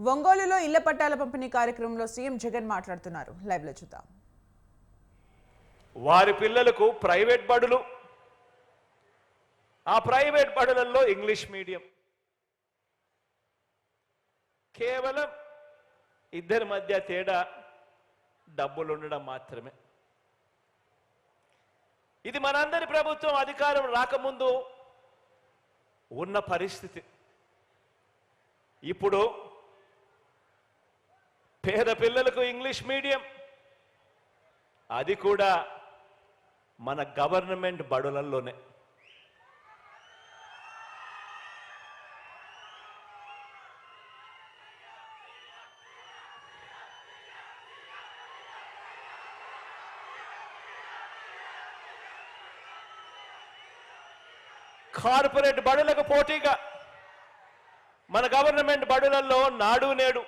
ఒంగోలులో ఇళ్ళ పట్టాల పంపిణీ కార్యక్రమంలో సీఎం జగన్ మాట్లాడుతున్నారు. లైవ్లో చూద్దాం. వారి పిల్లలకు ప్రైవేట్ బడులు. ఆ ప్రైవేట్ బడులలో ఇంగ్లీష్ మీడియం. కేవలం ఇద్దరి మధ్య తేడా డబ్బులు ఉండడం మాత్రమే. ఇది మనందరి ప్రభుత్వం అధికారం రాకముందు ఉన్న పరిస్థితి. ఇప్పుడు పేద పిల్లలకు ఇంగ్లీష్ మీడియం. అది కూడా మన గవర్నమెంట్ బడులలోనే కార్పొరేట్ బడులకు పోటీగా మన గవర్నమెంట్ బడులలో నాడు నేడు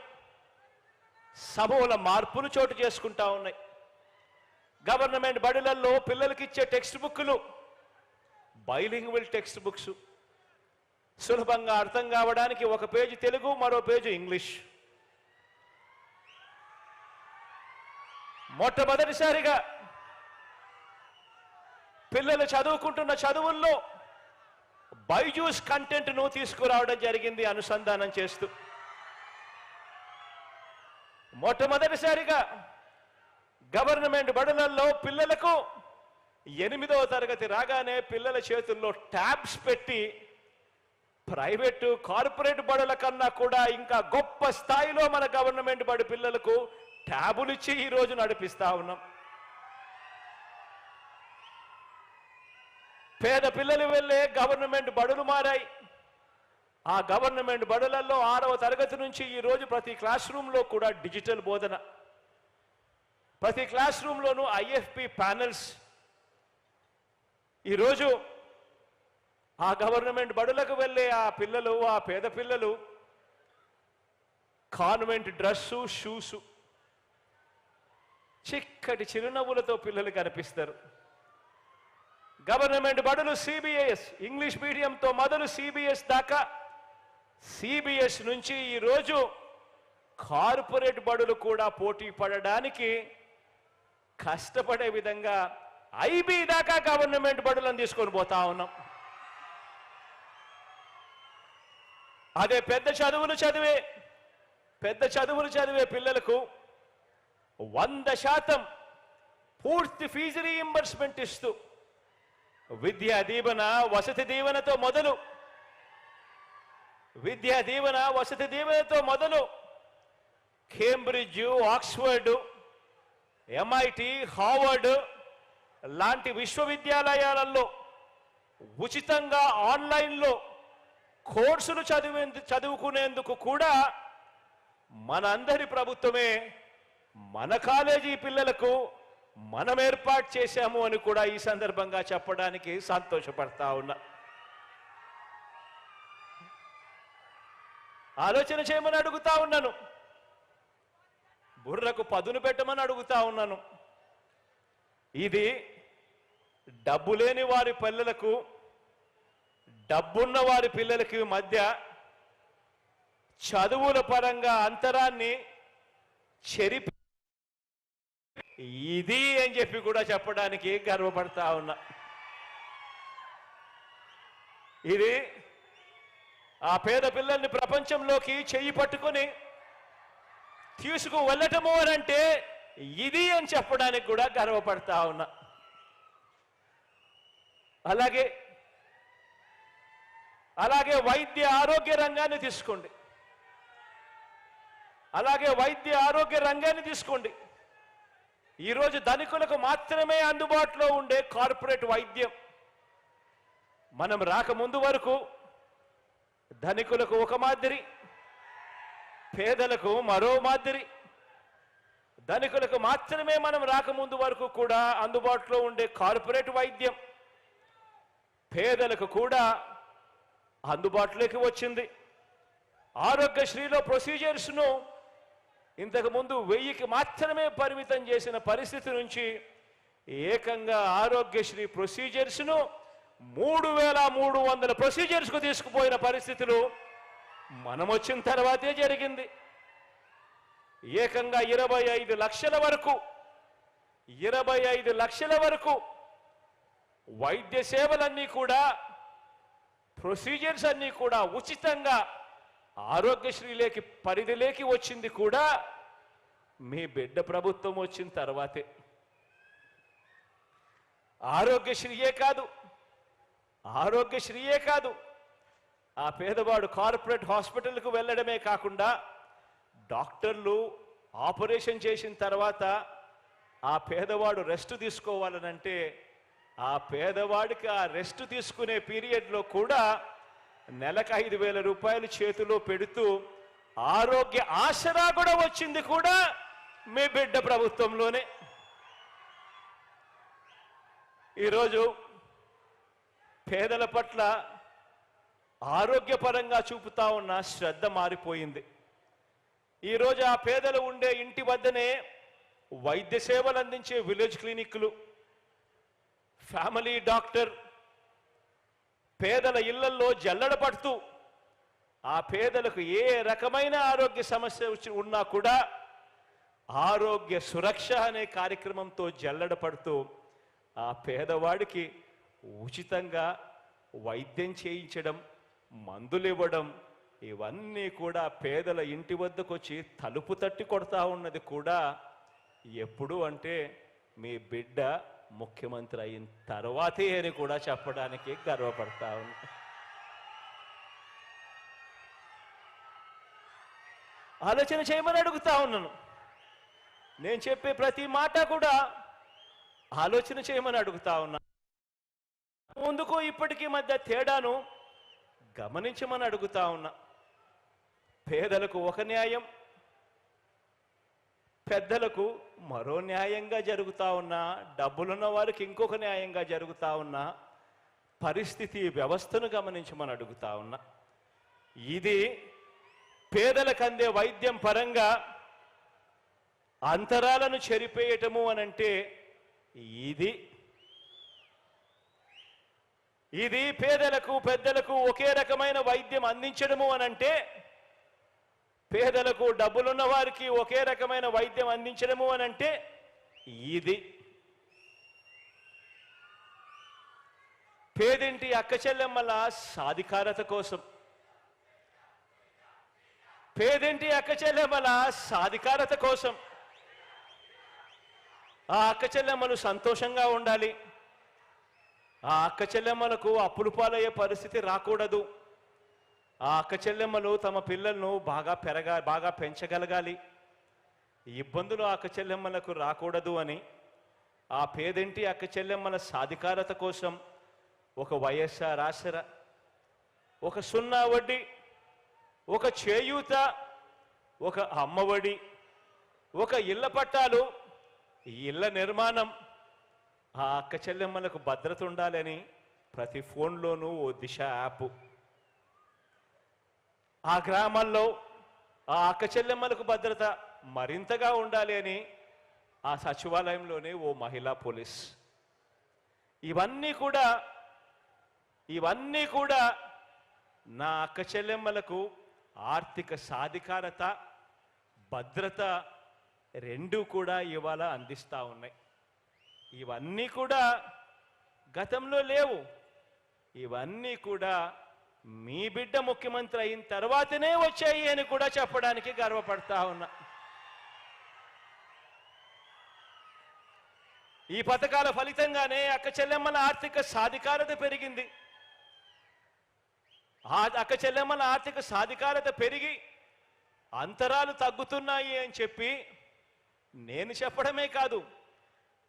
సమూల మార్పులు చోటు చేసుకుంటా ఉన్నాయి. గవర్నమెంట్ బడులల్లో పిల్లలకి ఇచ్చే టెక్స్ట్ బుక్లు బైలింగ్వల్ టెక్స్ట్ బుక్స్ సులభంగా అర్థం కావడానికి ఒక పేజీ తెలుగు మరో పేజీ ఇంగ్లీష్. మొట్టమొదటిసారిగా పిల్లలు చదువుకుంటున్న చదువుల్లో బైజూస్ కంటెంట్ను తీసుకురావడం జరిగింది అనుసంధానం చేస్తూ. మొట్టమొదటిసారిగా గవర్నమెంట్ బడులలో పిల్లలకు ఎనిమిదవ తరగతి రాగానే పిల్లల చేతుల్లో ట్యాబ్స్ పెట్టి ప్రైవేటు కార్పొరేట్ బడుల కన్నా కూడా ఇంకా గొప్ప స్థాయిలో మన గవర్నమెంట్ బడి పిల్లలకు ట్యాబులు ఇచ్చి ఈ రోజు నడిపిస్తా ఉన్నాం. పేద పిల్లలు వెళ్ళే గవర్నమెంట్ బడులు మారాయి. ఆ గవర్నమెంట్ బడులలో ఆరవ తరగతి నుంచి ఈ రోజు ప్రతి క్లాస్ రూమ్లో కూడా డిజిటల్ బోధన. ప్రతి క్లాస్ రూమ్లోనూ ఐఎఫ్పి ప్యానెల్స్. ఈరోజు ఆ గవర్నమెంట్ బడులకు వెళ్ళే ఆ పిల్లలు ఆ పేద పిల్లలు కాన్వెంట్ డ్రెస్సు షూసు చిక్కటి చిరునవ్వులతో పిల్లలు కనిపిస్తారు. గవర్నమెంట్ బడులు సిబిఎస్ ఇంగ్లీష్ మీడియంతో మొదలు సిబిఎస్ దాకా సిబిఎస్ నుంచి ఈరోజు కార్పొరేట్ బడులు కూడా పోటీ పడడానికి కష్టపడే విధంగా ఐబీ దాకా గవర్నమెంట్ బడులను తీసుకొని పోతా ఉన్నాం. అదే పెద్ద చదువులు చదివే పెద్ద చదువులు చదివే పిల్లలకు వంద శాతం పూర్తి ఫీజు రీఇంబర్స్మెంట్ ఇస్తూ విద్యా దీవెన వసతి దీవెనతో మొదలు విద్యా దీవెన వసతి దీవెనతో మొదలు కేంబ్రిడ్జ్ ఆక్స్ఫర్డ్ ఎంఐటి హార్వర్డ్ లాంటి విశ్వవిద్యాలయాలలో ఉచితంగా ఆన్లైన్లో కోర్సులు చదివే చదువుకునేందుకు కూడా మనందరి ప్రభుత్వమే మన కాలేజీ పిల్లలకు మనం ఏర్పాటు చేశాము అని కూడా ఈ సందర్భంగా చెప్పడానికి సంతోషపడతా ఉన్నా. ఆలోచన చేయమని అడుగుతా ఉన్నాను. బుర్రకు పదును పెట్టమని అడుగుతా ఉన్నాను. ఇది డబ్బు లేని వారి పిల్లలకు డబ్బున్న వారి పిల్లలకి మధ్య చదువుల పరంగా అంతరాన్ని చెరిపి ఇది అని చెప్పి కూడా చెప్పడానికి గర్వపడతా ఉన్నా. ఇది ఆ పేద పిల్లల్ని ప్రపంచంలోకి చెయ్యి పట్టుకొని తీసుకు వెళ్ళటము అని అంటే ఇది అని చెప్పడానికి కూడా గర్వపడతా ఉన్నా. అలాగే అలాగే వైద్య ఆరోగ్య రంగాన్ని తీసుకోండి. అలాగే వైద్య ఆరోగ్య రంగాన్ని తీసుకోండి. ఈరోజు ధనికులకు మాత్రమే అందుబాటులో ఉండే కార్పొరేట్ వైద్యం. మనం రాకముందు వరకు ధనికులకు ఒక మాదిరి పేదలకు మరో మాదిరి. ధనికులకు మాత్రమే మనం రాకముందు వరకు కూడా అందుబాటులో ఉండే కార్పొరేట్ వైద్యం పేదలకు కూడా అందుబాటులోకి వచ్చింది. ఆరోగ్యశ్రీలో ప్రొసీజర్స్ను ఇంతకుముందు వెయ్యికి మాత్రమే పరిమితం చేసిన పరిస్థితి నుంచి ఏకంగా ఆరోగ్యశ్రీ ప్రొసీజర్స్ను మూడు వేల మూడు వందల ప్రొసీజర్స్కు తీసుకుపోయిన పరిస్థితులు మనం వచ్చిన తర్వాతే జరిగింది. ఏకంగా ఇరవై ఐదు లక్షల వరకు ఇరవై ఐదు లక్షల వరకు వైద్య సేవలన్నీ కూడా ప్రొసీజర్స్ అన్నీ కూడా ఉచితంగా ఆరోగ్యశ్రీలేకి పరిధిలోకి వచ్చింది కూడా మీ బిడ్డ ప్రభుత్వం వచ్చిన తర్వాతే. ఆరోగ్యశ్రీయే కాదు ఆరోగ్యశ్రీయే కాదు. ఆ పేదవాడు కార్పొరేట్ హాస్పిటల్కు వెళ్ళడమే కాకుండా డాక్టర్లు ఆపరేషన్ చేసిన తర్వాత ఆ పేదవాడు రెస్ట్ తీసుకోవాలనంటే ఆ పేదవాడికి ఆ రెస్ట్ తీసుకునే పీరియడ్లో కూడా నెలకు ఐదు వేల రూపాయలు చేతిలో పెడుతూ ఆరోగ్య ఆసరా కూడా వచ్చింది కూడా మీ బిడ్డ ప్రభుత్వంలోనే. ఈరోజు పేదల పట్ల ఆరోగ్యపరంగా చూపుతా ఉన్న శ్రద్ధ మారిపోయింది. ఈరోజు ఆ పేదలు ఉండే ఇంటి వద్దనే వైద్య సేవలు అందించే విలేజ్ క్లినిక్లు ఫ్యామిలీ డాక్టర్ పేదల ఇళ్ళల్లో జల్లడ పడుతూ ఆ పేదలకు ఏ రకమైన ఆరోగ్య సమస్య ఉన్నా కూడా ఆరోగ్య సురక్ష అనే కార్యక్రమంతో జల్లడ పడుతూ ఆ పేదవాడికి ఉచితంగా వైద్యం చేయించడం మందులు ఇవ్వడం ఇవన్నీ కూడా పేదల ఇంటి వద్దకు వచ్చి తలుపు తట్టి కొడతా ఉన్నది కూడా ఎప్పుడు అంటే మీ బిడ్డ ముఖ్యమంత్రి అయిన తర్వాతే అని కూడా చెప్పడానికి గర్వపడతా ఉన్నా. ఆలోచన చేయమని అడుగుతా ఉన్నాను. నేను చెప్పే ప్రతి మాట కూడా ఆలోచన చేయమని అడుగుతా ఉన్నా. ముందుకు ఇప్పటికీ మధ్య తేడాను గమనించమని అడుగుతా ఉన్నా. పేదలకు ఒక న్యాయం పెద్దలకు మరో న్యాయంగా జరుగుతూ ఉన్నా డబ్బులున్న వారికి ఇంకొక న్యాయంగా జరుగుతా ఉన్నా పరిస్థితి వ్యవస్థను గమనించమని అడుగుతా ఉన్నా. ఇది పేదలకు అందే వైద్యం పరంగా అంతరాలను చెరిపేయటము అనంటే ఇది ఇది పేదలకు పెద్దలకు ఒకే రకమైన వైద్యం అందించడము అనంటే పేదలకు డబ్బులున్న వారికి ఒకే రకమైన వైద్యం అందించడము అనంటే ఇది. పేదింటి అక్క చెల్లెమ్మల సాధికారత కోసం. పేదింటి అక్క చెల్లెమ్మల సాధికారత కోసం. ఆ అక్క చెల్లెమ్మలు సంతోషంగా ఉండాలి. ఆ అక్క చెల్లెమ్మలకు అప్పులు పాలయ్యే పరిస్థితి రాకూడదు. ఆ అక్క చెల్లెమ్మలు తమ పిల్లలను బాగా పెరగా బాగా పెంచగలగాలి. ఇబ్బందులు ఆ అక్క చెల్లెమ్మలకు రాకూడదు అని. ఆ పేదింటి అక్క చెల్లెమ్మల సాధికారత కోసం ఒక వైఎస్ఆర్ ఆసర ఒక సున్నా వడ్డీ ఒక చేయూత ఒక అమ్మఒడి ఒక ఇళ్ళ పట్టాలు ఇళ్ళ ఇళ్ళ నిర్మాణం ఆ అక్క చెల్లెమ్మలకు భద్రత ఉండాలని ప్రతి ఫోన్లోనూ ఓ దిశ యాప్. ఆ గ్రామాల్లో ఆ అక్క చెల్లెమ్మలకు భద్రత మరింతగా ఉండాలి అని ఆ సచివాలయంలోనే ఓ మహిళా పోలీస్. ఇవన్నీ కూడా ఇవన్నీ కూడా నా అక్క చెల్లెమ్మలకు ఆర్థిక సాధికారత భద్రత రెండూ కూడా ఇవాళ అందిస్తూ ఉన్నాయి. ఇవన్నీ కూడా గతంలో లేవు. ఇవన్నీ కూడా మీ బిడ్డ ముఖ్యమంత్రి అయిన తర్వాతనే వచ్చాయి అని కూడా చెప్పడానికి గర్వపడతా ఉన్నా. ఈ పథకాల ఫలితంగానే అక్క చెల్లెమ్మల ఆర్థిక సాధికారత పెరిగింది. ఆ అక్క చెల్లెమ్మల ఆర్థిక సాధికారత పెరిగి అంతరాలు తగ్గుతున్నాయి అని చెప్పి నేను చెప్పడమే కాదు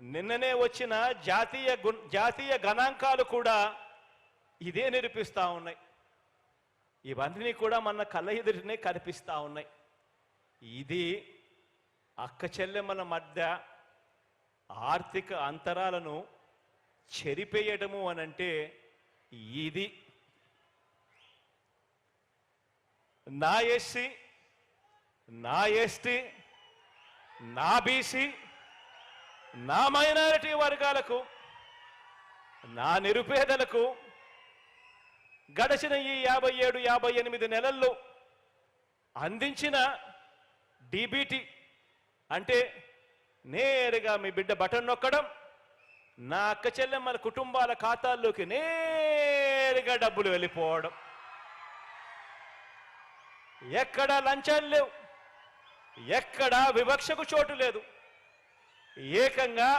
నిన్ననే వచ్చిన జాతీయ గు- జాతీయ గణాంకాలు కూడా ఇదే నిరూపిస్తా ఉన్నాయి. ఇవన్నీ కూడా మన కళ్ళ ఎదుటినే కనిపిస్తూ ఉన్నాయి. ఇది అక్క చెల్లెమ్మల మధ్య ఆర్థిక అంతరాలను చెరిపేయటము అనంటే ఇది. నా ఎస్సీ నా ఎస్టీ నా బీసీ నా మైనారిటీ వర్గాలకు నా నిరుపేదలకు గడిచిన ఈ యాభై ఏడు యాభై ఎనిమిది నెలల్లో అందించిన డీబీటీ అంటే నేరుగా మీ బిడ్డ బటన్ నొక్కడం నా అక్క చెల్లెమ్మల కుటుంబాల ఖాతాల్లోకి నేరుగా డబ్బులు వెళ్ళిపోవడం. ఎక్కడా లంచాలు లేవు ఎక్కడా వివక్షకు చోటు లేదు. ఏకంగా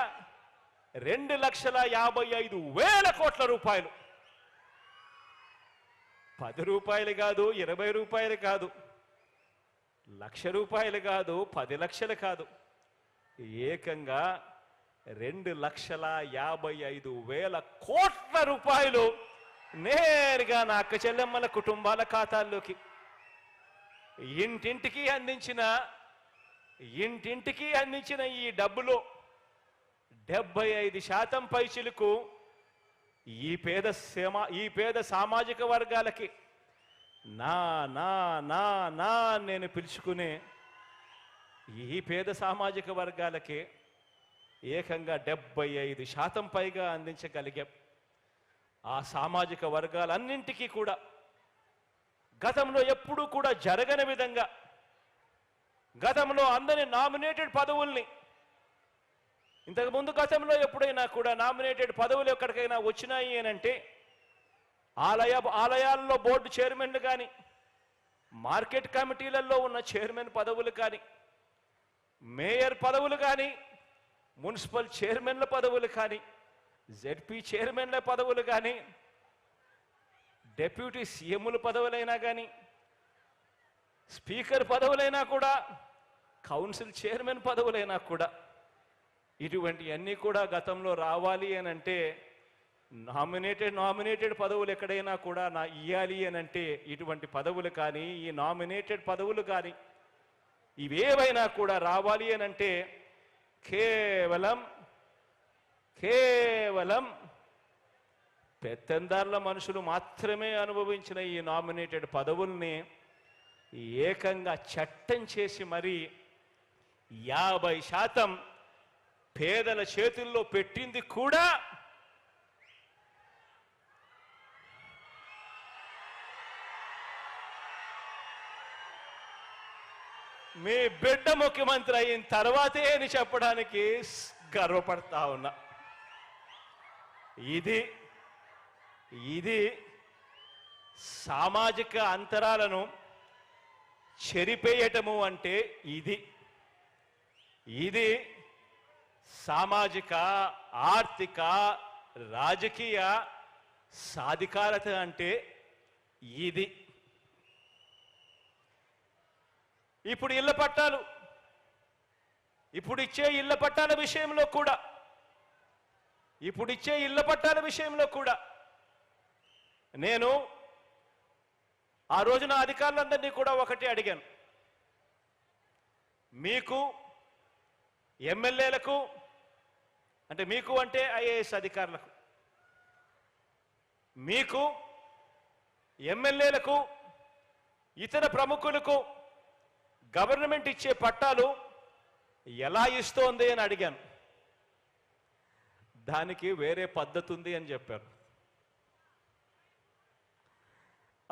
రెండు లక్షల యాభై ఐదు వేల కోట్ల రూపాయలు. పది రూపాయలు కాదు ఇరవై రూపాయలు కాదు లక్ష రూపాయలు కాదు పది లక్షలు కాదు. ఏకంగా రెండు లక్షల యాభై ఐదు వేల కోట్ల రూపాయలు నేరుగా నా అక్క చెల్లెమ్మల కుటుంబాల ఖాతాల్లోకి ఇంటింటికి అందించిన ఇంటింటికి అందించిన ఈ డబ్బులో డెబ్బై ఐదు శాతం పైసలకు ఈ పేద సమా ఈ పేద సామాజిక వర్గాలకి నా నా నా నా నేను పిలుచుకునే ఈ పేద సామాజిక వర్గాలకి ఏకంగా డెబ్బై ఐదు శాతం పైగా అందించగలిగాం. ఆ సామాజిక వర్గాలన్నింటికీ కూడా గతంలో ఎప్పుడూ కూడా జరగని విధంగా గతంలో అందరి నామినేటెడ్ పదవుల్ని. ఇంతకుముందు గతంలో ఎప్పుడైనా కూడా నామినేటెడ్ పదవులు ఎక్కడికైనా వచ్చినాయి అని అంటే ఆలయ ఆలయాల్లో బోర్డు చైర్మన్లు కానీ మార్కెట్ కమిటీలలో ఉన్న చైర్మన్ పదవులు కానీ మేయర్ పదవులు కానీ మున్సిపల్ చైర్మన్ల పదవులు కానీ జెడ్పీ చైర్మన్ల పదవులు కానీ డెప్యూటీ సీఎంల పదవులైనా కానీ స్పీకర్ పదవులైనా కూడా కౌన్సిల్ చైర్మన్ పదవులైనా కూడా ఇటువంటివన్నీ కూడా గతంలో రావాలి అని అంటే నామినేటెడ్ నామినేటెడ్ పదవులు ఎక్కడైనా కూడా నా ఇయ్యాలి అని అంటే ఇటువంటి పదవులు కానీ ఈ నామినేటెడ్ పదవులు కానీ ఇవేవైనా కూడా రావాలి అని అంటే కేవలం కేవలం పెత్తందారుల మనుషులు మాత్రమే అనుభవించిన ఈ నామినేటెడ్ పదవుల్ని ఏకంగా చట్టం చేసి మరీ యాభై శాతం పేదల చేతుల్లో పెట్టింది కూడా మీ బిడ్డ ముఖ్యమంత్రి అయిన తర్వాతే అని చెప్పడానికి గర్వపడతా ఉన్నా. ఇది ఇది సామాజిక అంతరాలను చెరిపేయటము అంటే ఇది. ఇది సామాజిక ఆర్థిక రాజకీయ సాధికారత అంటే ఇది. ఇప్పుడు ఇళ్ళ పట్టాలు ఇప్పుడు ఇచ్చే ఇళ్ళ పట్టాల విషయంలో కూడా ఇప్పుడు ఇచ్చే ఇళ్ళ పట్టాల విషయంలో కూడా నేను ఆ రోజున అధికారులందరినీ కూడా ఒకటి అడిగాను. మీకు ఎమ్మెల్యేలకు అంటే మీకు అంటే ఐఏఎస్ అధికారులకు మీకు ఎమ్మెల్యేలకు ఇతర ప్రముఖులకు గవర్నమెంట్ ఇచ్చే పట్టాలు ఎలా ఇస్తోంది అని అడిగాను. దానికి వేరే పద్ధతి ఉంది అని చెప్పారు.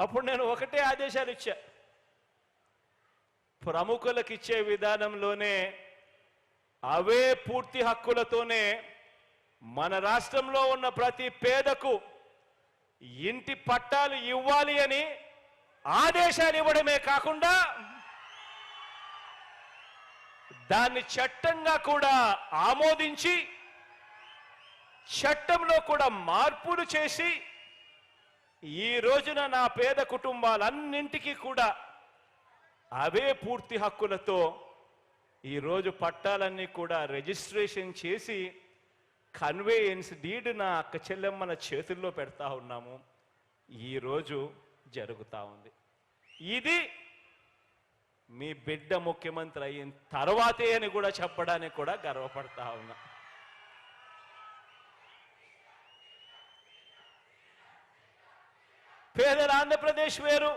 అప్పుడు నేను ఒకటే ఆదేశాలు ఇచ్చా. ప్రముఖులకు ఇచ్చే విధానంలోనే అవే పూర్తి హక్కులతోనే మన రాష్ట్రంలో ఉన్న ప్రతి పేదకు ఇంటి పట్టాలు ఇవ్వాలి అని ఆదేశాలు ఇవ్వడమే కాకుండా దాన్ని చట్టంగా కూడా ఆమోదించి చట్టంలో కూడా మార్పులు చేసి ఈ రోజున నా పేద కుటుంబాలన్నింటికీ కూడా అవే పూర్తి హక్కులతో ఈరోజు పట్టాలన్నీ కూడా రిజిస్ట్రేషన్ చేసి కన్వేయన్స్ డీడ్ నా అక్క చెల్లెమ్మల చేతుల్లో పెడతా ఉన్నాము. ఈరోజు జరుగుతూ ఉంది. ఇది మీ బిడ్డ ముఖ్యమంత్రి అయిన తర్వాతే అని కూడా చెప్పడానికి కూడా గర్వపడతా ఉన్నా. పేదల ఆంధ్రప్రదేశ్ వేరు.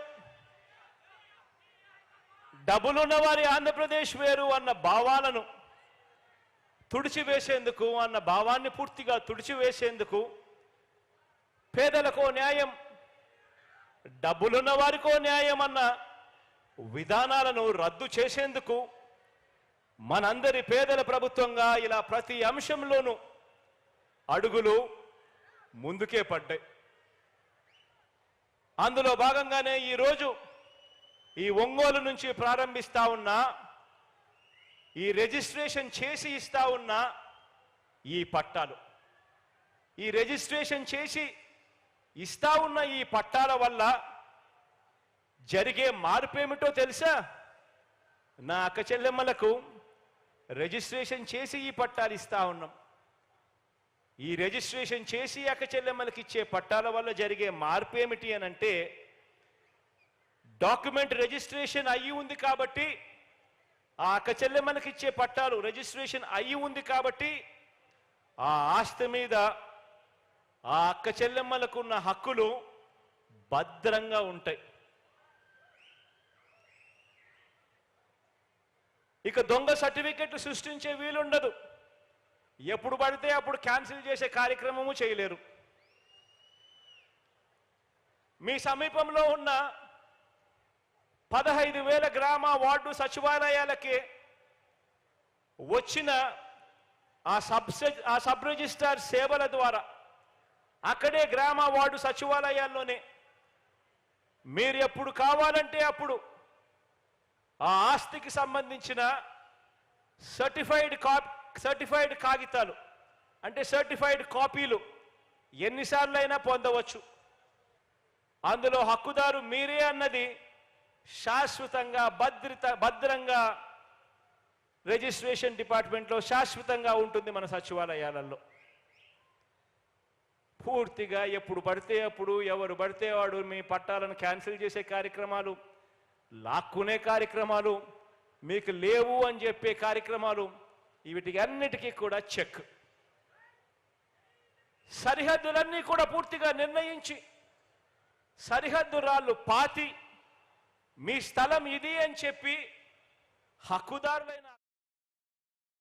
డబ్బులున్న వారి ఆంధ్రప్రదేశ్ వేరు అన్న భావాలను తుడిచివేసేందుకు అన్న భావాన్ని పూర్తిగా తుడిచివేసేందుకు పేదలకో న్యాయం డబ్బులున్న వారికో న్యాయం అన్న విధానాలను రద్దు చేసేందుకు మనందరి పేదల ప్రభుత్వంగా ఇలా ప్రతి అంశంలోనూ అడుగులు ముందుకే పడ్డాయి. అందులో భాగంగానే ఈరోజు ఈ ఒంగోలు నుంచి ప్రారంభిస్తా ఉన్న ఈ రిజిస్ట్రేషన్ చేసి ఇస్తా ఉన్న ఈ పట్టాలు. ఈ రిజిస్ట్రేషన్ చేసి ఇస్తా ఉన్న ఈ పట్టాల వల్ల జరిగే మార్పు ఏమిటో తెలుసా? నా అక్క చెల్లెమ్మలకు రిజిస్ట్రేషన్ చేసి ఈ పట్టాలు ఇస్తా ఉన్నాం. ఈ రిజిస్ట్రేషన్ చేసి అక్క చెల్లెమ్మలకి ఇచ్చే పట్టాల వల్ల జరిగే మార్పు ఏమిటి అని అంటే డాక్యుమెంట్ రిజిస్ట్రేషన్ అయ్యి ఉంది కాబట్టి ఆ అక్క చెల్లెమ్మలకి ఇచ్చే పట్టాలు రిజిస్ట్రేషన్ అయ్యి ఉంది కాబట్టి ఆ ఆస్తి మీద ఆ అక్క చెల్లెమ్మలకు ఉన్న హక్కులు భద్రంగా ఉంటాయి. ఇక దొంగ సర్టిఫికెట్లు సృష్టించే వీలుండదు. ఎప్పుడు పడితే అప్పుడు క్యాన్సిల్ చేసే కార్యక్రమము చేయలేరు. మీ సమీపంలో ఉన్న పదహైదు వేల గ్రామ వార్డు సచివాలయాలకి వచ్చిన ఆ సబ్ ఆ సబ్ రిజిస్టార్ సేవల ద్వారా అక్కడే గ్రామ వార్డు సచివాలయాల్లోనే మీరు ఎప్పుడు కావాలంటే అప్పుడు ఆ ఆస్తికి సంబంధించిన సర్టిఫైడ్ కాప్ సర్టిఫైడ్ కాగితాలు. అంటే సర్టిఫైడ్ కాపీలు. ఎన్నిసార్లు అయినా పొందవచ్చు. అందులో హక్కుదారు మీరే అన్నది శాశ్వతంగా భద్రత భద్రంగా రిజిస్ట్రేషన్ డిపార్ట్మెంట్లో శాశ్వతంగా ఉంటుంది మన సచివాలయాలలో. పూర్తిగా ఎప్పుడు పడితే అప్పుడు ఎవరు పడితే వాడు మీ పట్టాలను క్యాన్సిల్ చేసే కార్యక్రమాలు లాక్కునే కార్యక్రమాలు మీకు లేవు అని చెప్పే కార్యక్రమాలు వీటికి అన్నిటికీ కూడా చెక్. సరిహద్దులన్నీ కూడా పూర్తిగా నిర్ణయించి సరిహద్దు రాళ్ళు పాతి మీ స్థలం ఇది అని చెప్పి హక్కుదారులైన